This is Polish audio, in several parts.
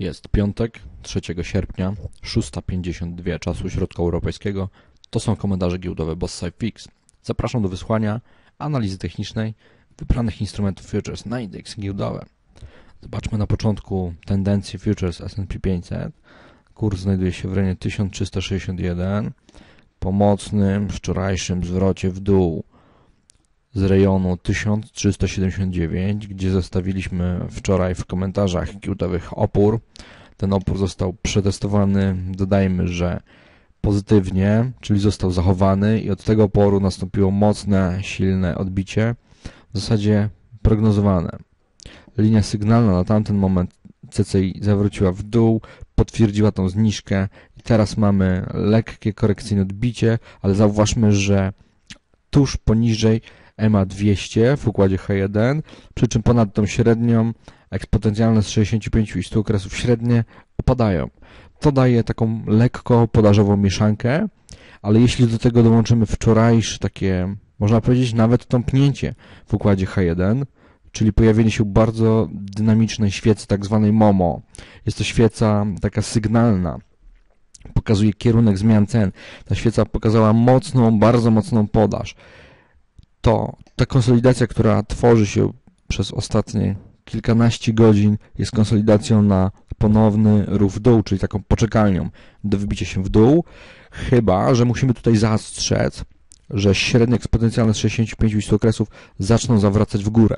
Jest piątek, 3 sierpnia, 6.52 czasu środkoeuropejskiego. To są komentarze giełdowe Boss Fix. Zapraszam do wysłania analizy technicznej wybranych instrumentów futures na indeksy giełdowe. Zobaczmy na początku tendencję futures S&P 500. Kurs znajduje się w rejonie 1361. Po mocnym wczorajszym zwrocie w dół z rejonu 1379, gdzie zostawiliśmy wczoraj w komentarzach giełdowych opór. Ten opór został przetestowany, dodajmy, że pozytywnie, czyli został zachowany i od tego oporu nastąpiło mocne, silne odbicie, w zasadzie prognozowane. Linia sygnalna na tamten moment CCI zawróciła w dół, potwierdziła tą zniżkę i teraz mamy lekkie korekcyjne odbicie, ale zauważmy, że tuż poniżej EMA 200 w układzie H1, przy czym ponad tą średnią eksponencjalne z 65 i 100 okresów średnie opadają. To daje taką lekko podażową mieszankę, ale jeśli do tego dołączymy wczorajsze takie, można powiedzieć, nawet tąpnięcie w układzie H1, czyli pojawienie się bardzo dynamicznej świecy, tak zwanej MOMO. Jest to świeca taka sygnalna, pokazuje kierunek zmian cen. Ta świeca pokazała mocną, bardzo mocną podaż to ta konsolidacja, która tworzy się przez ostatnie kilkanaście godzin, jest konsolidacją na ponowny ruch w dół, czyli taką poczekalnią do wybicia się w dół, chyba, że musimy tutaj zastrzec, że średnie eksponencjalne z 65 i 100 okresów zaczną zawracać w górę.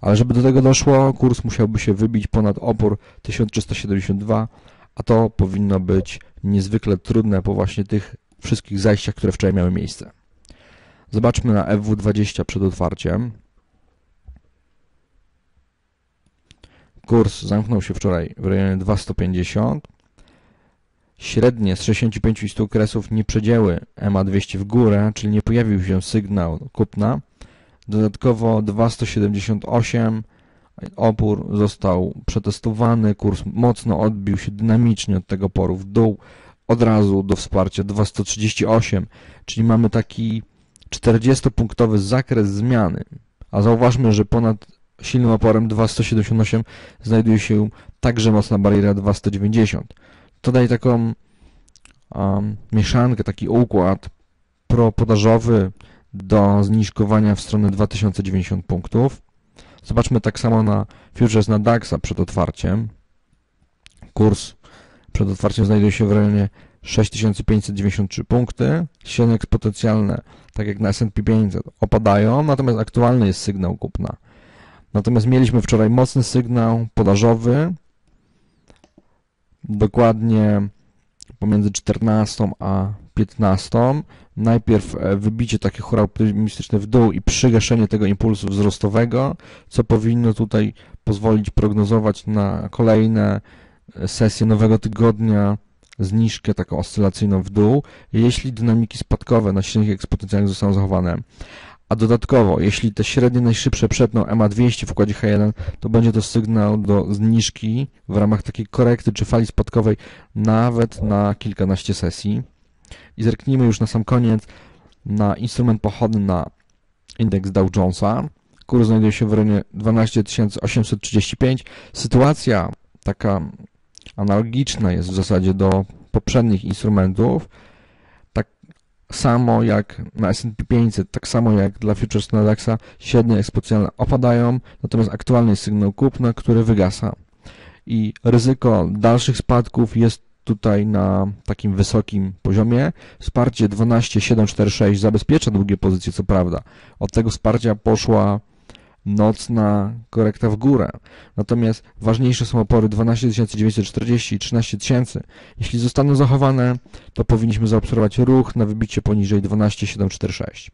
Ale żeby do tego doszło, kurs musiałby się wybić ponad opór 1372, a to powinno być niezwykle trudne po właśnie tych wszystkich zajściach, które wczoraj miały miejsce. Zobaczmy na FW20 przed otwarciem. Kurs zamknął się wczoraj w rejonie 250. Średnie z 65 i 100 okresów nie przedzięły EMA 200 w górę, czyli nie pojawił się sygnał kupna. Dodatkowo 278 opór został przetestowany, kurs mocno odbił się dynamicznie od tego poru w dół, od razu do wsparcia 238, czyli mamy taki 40-punktowy zakres zmiany, a zauważmy, że ponad silnym oporem 278 znajduje się także mocna bariera 290. To daje taką um, mieszankę, taki układ propodażowy do zniżkowania w stronę 2090 punktów. Zobaczmy tak samo na futures na DAXa przed otwarciem. Kurs przed otwarciem znajduje się w rejonie 6593 punkty. Średnie eksponencjalne, tak jak na S&P 500, opadają, natomiast aktualny jest sygnał kupna. Natomiast mieliśmy wczoraj mocny sygnał podażowy, dokładnie pomiędzy 14 a 15. Najpierw e, wybicie takie hura optymistyczne w dół i przygaszenie tego impulsu wzrostowego, co powinno tutaj pozwolić prognozować na kolejne e, sesje nowego tygodnia zniżkę taką oscylacyjną w dół, jeśli dynamiki spadkowe na średnich eksponencjalnych zostaną zachowane. A dodatkowo, jeśli te średnie najszybsze przetną EMA200 w układzie H1, to będzie to sygnał do zniżki w ramach takiej korekty czy fali spadkowej nawet na kilkanaście sesji. I zerknijmy już na sam koniec na instrument pochodny na indeks Dow Jonesa. Kurs znajduje się w rejonie 12835. Sytuacja taka analogiczna jest w zasadzie do poprzednich instrumentów, tak samo jak na S&P 500, tak samo jak dla futures Nasdaq'a, średnie eksponencjalne opadają, natomiast aktualny jest sygnał kupna, który wygasa. I ryzyko dalszych spadków jest tutaj na takim wysokim poziomie. Wsparcie 12746 zabezpiecza długie pozycje, co prawda. Od tego wsparcia poszła nocna korekta w górę. Natomiast ważniejsze są opory 12940 i 13000. Jeśli zostaną zachowane, to powinniśmy zaobserwować ruch na wybicie poniżej 12746.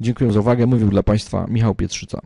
Dziękuję za uwagę. Mówił dla Państwa Michał Pietrzyca.